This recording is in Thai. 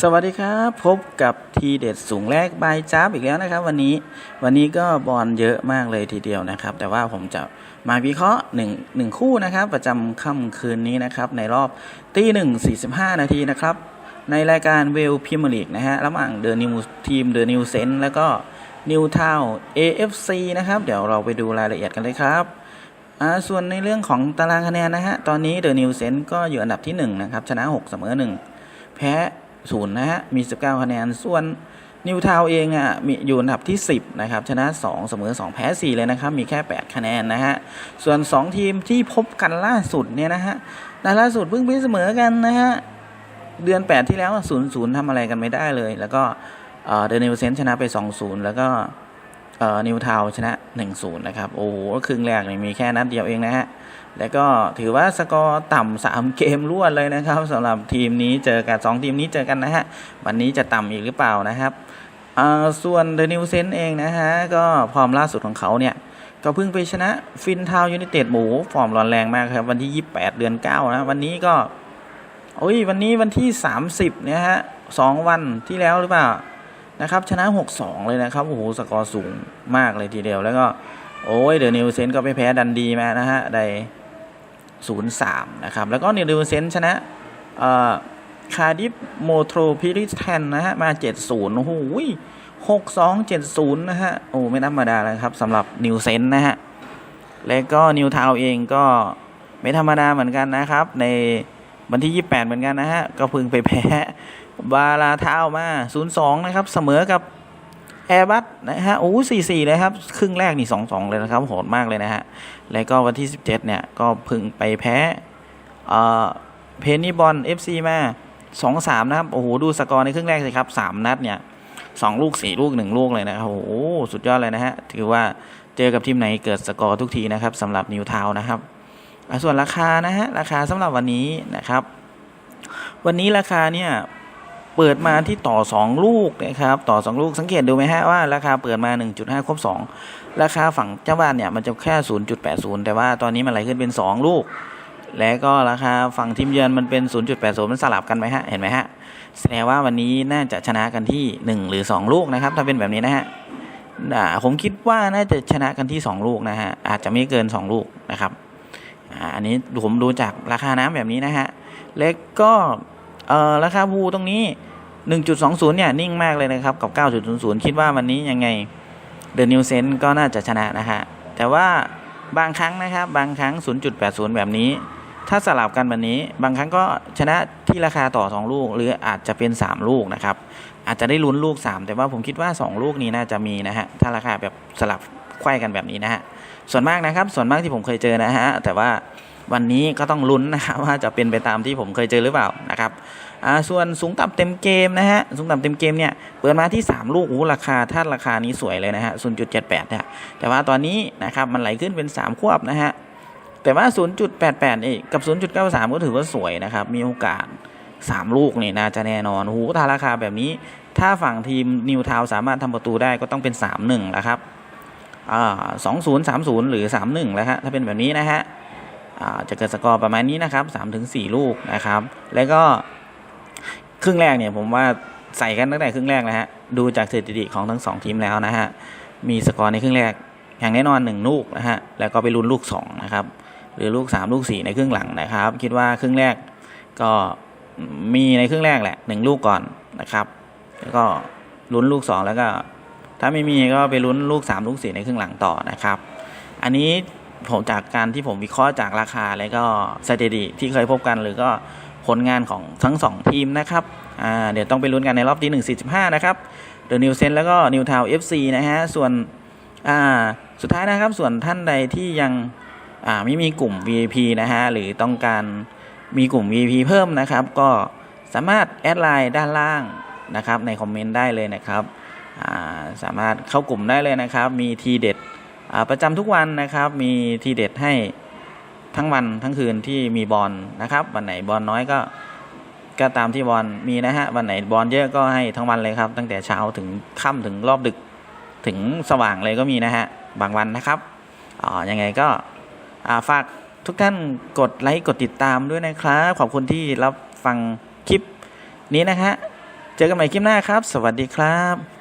สวัสดีครับ พบกับทีเด็ดสูงแรกบายจ้าบอีกแล้วนะครับ วันนี้วันนี้ก็บอลเยอะมากเลยทีเดียวนะครับ แต่ว่าผมจะมาวิเคราะห์หนึ่งหนึ่งคู่นะครับ ประจำค่ำคืนนี้นะครับ ในรอบตีหนึ่งสี่สิบห้านาทีนะครับ ในรายการเวลพิมลีกนะฮะระหว่างเดอะนิวทีมเดอะนิวเซนแล้วก็นิวทาว AFC นะครับ เดี๋ยวเราไปดูรายละเอียดกันเลยครับส่วนในเรื่องของตารางคะแนนนะฮะตอนนี้เดอะนิวเซนก็อยู่อันดับที่หนึ่งนะครับชนะหกเสมอหนึ่งแพ้ ศูนย์นะฮะ มี 19 คะแนน ส่วนนิวทาวเองอะมีอยู่อันดับที่ 10 นะครับ ชนะ 2 เสมอ 2 แพ้ 4 เลยนะครับ มีแค่ 8 คะแนนนะฮะ ส่วน 2 ทีมที่พบกันล่าสุดเนี่ยนะฮะล่าสุดเพิ่งไปเสมอกันนะฮะ เดือน 8 ที่แล้ว0 0ทำอะไรกันไม่ได้เลย แล้วก็เดนิวเซนชนะไป 2-0 แล้วก็ เออนิวทาวชนะ 1-0 นะครับ โอ้โหครึ่งแรกนี่มีแค่นัดเดียวเองนะฮะ แล้วก็ถือว่าสกอร์ต่ำสามเกมรวดเลยนะครับสำหรับทีมนี้เจอกันสองทีมนี้เจอกันนะฮะ วันนี้จะต่ำอีกหรือเปล่านะครับส่วนเดนิวเซนเองนะฮะ ก็ฟอร์มล่าสุดของเขาเนี่ย ก็เพิ่งไปชนะฟินทาวยูไนเต็ดหมูฟอร์มร้อนแรงมากครับ วันที่ 28 เดือน 9 นะ วันนี้ก็โอ้ยวันนี้วันที่ 30เนี่ยฮะสองวันที่แล้วหรือเปล่า นะครับ ชนะ 6-2 เลยนะครับ โอ้โห สกอร์สูงมากเลยทีเดียว แล้วก็ โอ้ย เดนิวเซนก็ไปแพ้ดันดีมานะฮะ ได้ 0-3 นะครับ แล้วก็นิวดิวเซนชนะคาดิฟโมโทรพิริสแทนนะฮะ มา 7-0 โอ้โห6-2-7-0นะฮะ โอ้ ไม่ธรรมดาเลยครับสำหรับนิวเซนนะฮะ และก็นิวทาวเองก็ไม่ธรรมดาเหมือนกันนะครับ ใน วันที่ 28 เหมือนกันนะฮะ ก็พึงไปแพ้บาลาเท้ามา 0-2 นะครับ เสมอกับแอร์บัสนะฮะ โอ้สี่สี่เลยครับ ครึ่งแรกนี่สองสองเลยนะครับ โหดมากเลยนะฮะ แล้วก็วันที่สิบเจ็ดเนี่ย ก็พึ่งไปแพ้ เอ่อ เพนนีบอลเอฟซีมาสองสามนะครับ โอ้โห ดูสกอร์ในครึ่งแรกสิครับสามนัดเนี่ยสองลูกสี่ลูกหนึ่งลูกเลยนะครับ โอ้โห สุดยอดเลยนะฮะ ถือว่าเจอกับทีมไหนเกิดสกอร์ทุกทีนะครับสำหรับนิวทาวนะครับ ส่วนราคานะฮะราคาสำหรับวันนี้นะครับ วันนี้ราคาเนี่ยเปิดมาที่ต่อ 2 ลูกนะครับต่อ 2 ลูกสังเกตดูไหมฮะว่าราคาเปิดมา 1.5ครบ2 ราคาฝั่งเจ้าบ้านเนี่ยมันจะแค่ 0.80 แต่ว่าตอนนี้มันไหลขึ้นเป็น 2 ลูก และก็ราคาฝั่งทีมเยือนมันเป็น 0.80 มันสลับกันไหมฮะเห็นไหมฮะแสดงว่าวันนี้น่าจะชนะกันที่ 1 หรือ 2 ลูกนะครับถ้าเป็นแบบนี้นะฮะผมคิดว่าน่าจะชนะกันที่ 2 ลูกนะฮะอาจจะไม่เกิน 2 ลูกนะครับ อันนี้ผมดูจากราคาน้ำแบบนี้นะฮะและก็เอ่อราคาภูตรงนี้ 1.20 เนี่ย นิ่งมากเลยนะครับ กับ 9.00 คิดว่าวันนี้ยังไงเดอะนิวเซนก็น่าจะชนะนะฮะ แต่ว่าบางครั้งนะครับ บางครั้ง 0.80 แบบนี้ ถ้าสลับกันแบบนี้ บางครั้งก็ชนะที่ราคาต่อ 2 ลูก หรืออาจจะเป็น 3 ลูกนะครับ อาจจะได้ลุ้นลูก 3 แต่ว่าผมคิดว่า 2 ลูกนี้น่าจะมีนะฮะ ถ้าราคาแบบสลับไขว้กันแบบนี้นะฮะ ส่วนมากนะครับ ส่วนมากที่ผมเคยเจอนะฮะ แต่ว่าวันนี้ก็ต้องลุ้นนะครับว่าจะเป็นไปตามที่ผมเคยเจอหรือเปล่านะครับส่วนสูงต่ำเต็มเกมนะฮะ สูงต่ำเต็มเกมเนี่ย เปิดมาที่ 3 ลูกโอ้ราคาถ้าราคานี้สวยเลยนะฮะ 0.78นะแต่ว่าตอนนี้นะครับมันไหลขึ้นเป็น 3 ควบนะฮะ แต่ว่า 0.88เองกับ 0.93 ก็ถือว่าสวยนะครับ มีโอกาส 3 ลูกนี่น่าจะแน่นอนโอ้ถ้าราคาแบบนี้ ถ้าฝั่งทีมนิวทาวสามารถทำประตูได้ก็ต้องเป็น 3-1แล้วครับ สอ่า2-0 3-0หรือ3-1แล้วฮะถ้าเป็นแบบนี้นะฮะจะเกิดสกอร์ประมาณนี้นะครับ3ถึง4ลูกนะครับ แล้วก็ครึ่งแรกเนี่ยผมว่าใส่กันตั้งแต่ครึ่งแรกนะฮะดูจากสถิติของทั้งสองทีมแล้วนะฮะมีสกอร์ในครึ่งแรกอย่างแน่นอนหนึ่งลูกนะฮะแล้วก็ไปลุ้นลูกสองนะครับหรือลูกสามลูกสี่ในครึ่งหลังนะครับ คิดว่าครึ่งแรกก็มีในครึ่งแรกแหละหนึ่งลูกก่อนนะครับ แล้วก็ลุ้นลูกสองแล้วก็ ถ้าไม่มีก็ไปลุ้นลูกสามลูกสี่ในครึ่งหลังต่อนะครับ อันนี้ผมจากการที่ผมวิเคราะห์จากราคาแล้วก็สถิติที่เคยพบกันหรือก็ผลงานของทั้ง 2 ทีมนะครับเดี๋ยวต้องไปลุ้นกันในรอบที่ 1 45 นะครับเดอะนิวเซนแล้วก็นิวทาวเอฟซีนะฮะ ส่วนสุดท้ายนะครับ ส่วนท่านใดที่ยังไม่มีกลุ่ม VIP นะฮะ หรือต้องการมีกลุ่ม VIP เพิ่มนะครับ ก็สามารถแอดไลน์ด้านล่างนะครับ ในคอมเมนต์ได้เลยนะครับ สามารถเข้ากลุ่มได้เลยนะครับ มีทีเด็ดประจำทุกวันนะครับ มีทีเด็ดให้ทั้งวันทั้งคืนที่มีบอลนะครับ วันไหนบอลน้อยก็ก็ตามที่บอลมีนะฮะวันไหนบอลเยอะก็ให้ทั้งวันเลยครับ ตั้งแต่เช้าถึงค่ำถึงรอบดึกถึงสว่างเลยก็มีนะฮะบางวันนะครับอ๋อยังไงก็ฝากทุกท่านกดไลค์กดติดตามด้วยนะครับขอบคุณที่รับฟังคลิปนี้นะฮะเจอกันใหม่คลิปหน้าครับ สวัสดีครับ